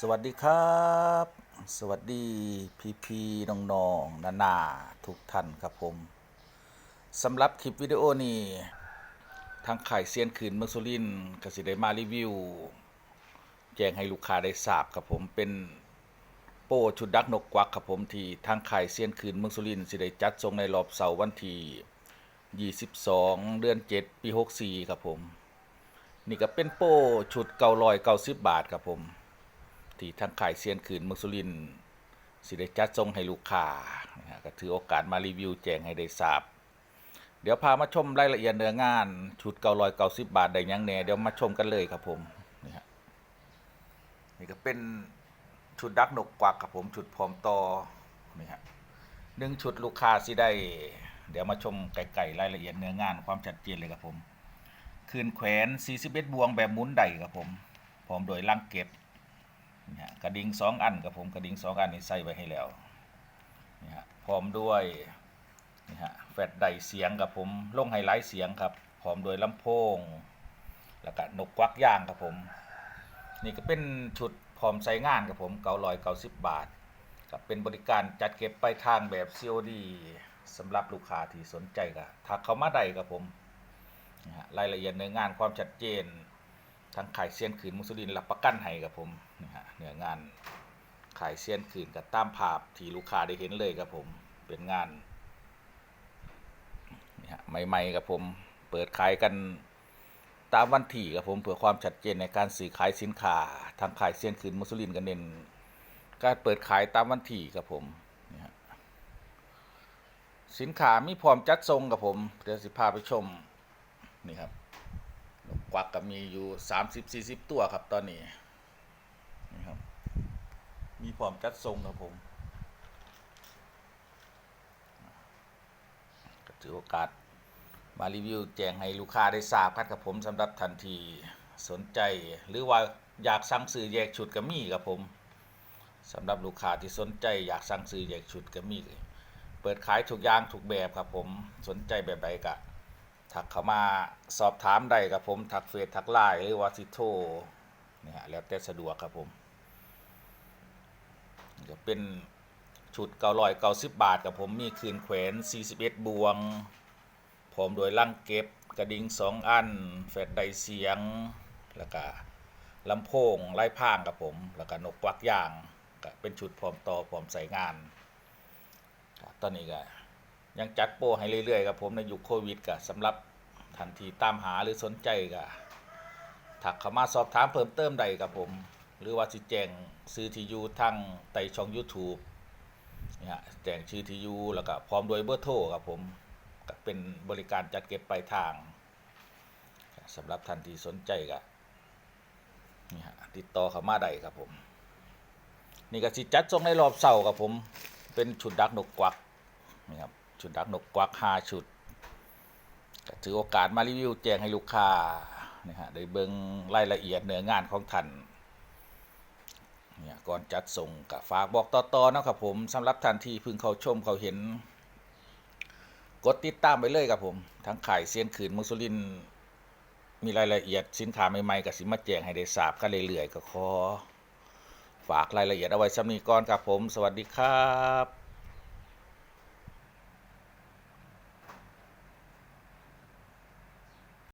สวัสดีครับ สวัสดีพี่พี่ๆน้องๆนานาทุกท่านครับผมสำหรับคลิปวิดีโอนี้ทางขายเซียนขืนเมืองสุรินกสิได้มารีวิว แจ้งให้ลูกค้าได้ทราบครับผมเป็นโป้ชุดดักนกกวักครับผมที่ทางขายเซียนขืนเมืองสุรินสิได้จัดส่งในรอบเสาร์วันที่22 เดือน 7 ปี 64 ครับผม นี่ก็เป็นโป้ชุดเก่าลอยเกาสิบบาทครับผม ที่ทางขายเซียนขืนมือสุรินสิได้จัดส่งให้ลูกค้านะฮะก็ถือโอกาสมารีวิวแจงให้ได้ทราบ เดี๋ยวพามาชมรายละเอียดเนื้องาน ชุดเก่าลอยเกาสิบบาทได้ยังแน่เดี๋ยวมาชมกันเลยครับผมนี่ฮะนี่ก็เป็นชุดดักนกกวักครับผมชุดพร้อมต่อนี่ฮะหนึ่งชุดลูกค้าสิได้ เดี๋ยวมาชมไก่ๆรายละเอียดเนื้องานความชัดเจนเลยครับผม คืนแขวน41บวงแบบมุนได้ครับผมพร้อมโดยลังเก็บ นี่ฮะกระดิ่งสองอันครับผมกระดิ่งสองอันนี่ใส่ไว้ให้แล้วนี่ฮะพร้อมด้วยนี่ฮะแฟลชไดเสียงครับผมลงไฮไลท์เสียงครับพร้อมโดยลำโพง แล้วก็นกควักย่างครับผม นี่ก็เป็นชุดพร้อมใช้งานครับผมเก้าร้อยเก้าสิบบาทกับเป็นบริการจัดเก็บไปลายทางแบบ COD สำหรับลูกค้าที่สนใจก็ทักเข้ามาได้ครับผมนะฮะรายละเอียดเนื้องานความชัดเจน ทางขายเซียนขืนมุสลินรับประกันให้กับผมนะฮะเนื้องานขายเซียนขืนกับตามภาพที่ลูกค้าได้เห็นเลยครับผมเป็นงานนี่ฮะใหม่ๆกับผมเปิดขายกันตามวันที่ครับผมเพื่อความชัดเจนในการซื้อขายสินค้าทางขายเซียนขืนมุสลินกันเน้นการเปิดขายตามวันที่ครับผมนี่ฮะสินค้ามีพร้อมจัดส่งกับผมเดี๋ยวสิพาไปชมนี่ครับ นกกวักก็มีอยู่สามสิบสี่สิบตัวครับตอนนี้นี่ครับ มีพร้อมจัดทรงครับผมก็ถือโอกาสมารีวิวแจงให้ลูกค้าได้ทราบครับกับผมสำหรับทันทีสนใจหรือว่าอยากสั่งซื้อแยกชุดก็มีครับผมสำหรับลูกค้าที่สนใจอยากสั่งซื้อแยกชุดก็มีเปิดขายทุกอย่างทุกแบบครับผมสนใจแบบใดก็ ทักเข้ามาสอบถามได้ครับผมทักเฟซทักไลน์หรือว่าสิโทรเนี่ยฮะแล้วแต่สะดวกครับผมนี่ก็เป็นชุดเก้าร้อยเก้าสิบบาทครับผมมีคืนแขวน41บวงพร้อมโดยลังเก็บกระดิ่งสองอันแฟลชไดเสียงแล้วก็ลำโพงไล่พางครับผมแล้วก็นกกวักย่างก็เป็นชุดพร้อมต่อพร้อมใส่งาน ตอนนี้ก็ ยังจัดโปรให้เรื่อยๆครับผมในยุคโควิดก็สำหรับทันทีตามหาหรือสนใจก็ถักเข้ามาสอบถามเพิ่มเติมได้ครับผม หรือว่าสิแจงซื้อทียูทั้งไต่ช่อง YouTube นี่ฮะแจงชื่อทียูแล้วก็พร้อมด้วยเบอร์โทรครับผมก็เป็นบริการจัดเก็บปลายทางสำหรับท่านทีสนใจก็นี่ฮะติดต่อเข้ามาได้ครับผม นี่ก็สิจัดส่งในรอบเสาร์ครับผม เป็นชุดดักนกกวักนี่ครับ ชุดดักนกกวักห้าชุดถือโอกาสมารีวิวแจ้งให้ลูกค้านี่ฮะได้เบิ่งรายละเอียดเนื้องานของท่านเนี่ยก่อนจัดส่งก็ฝากบอกต่อๆนะครับผมสำหรับท่านที่เพิ่งเข้าชมเขาเห็น กดติดตามไปเลยครับผมทั้งขายเซียนขืนมุสลิน มีรายละเอียดสินค้าใหม่ๆกับสิมาแจ้งให้ได้ทราบกันเรื่อยๆก็ขอฝากรายละเอียดเอาไว้สำนีก่อนครับผม สวัสดีครับ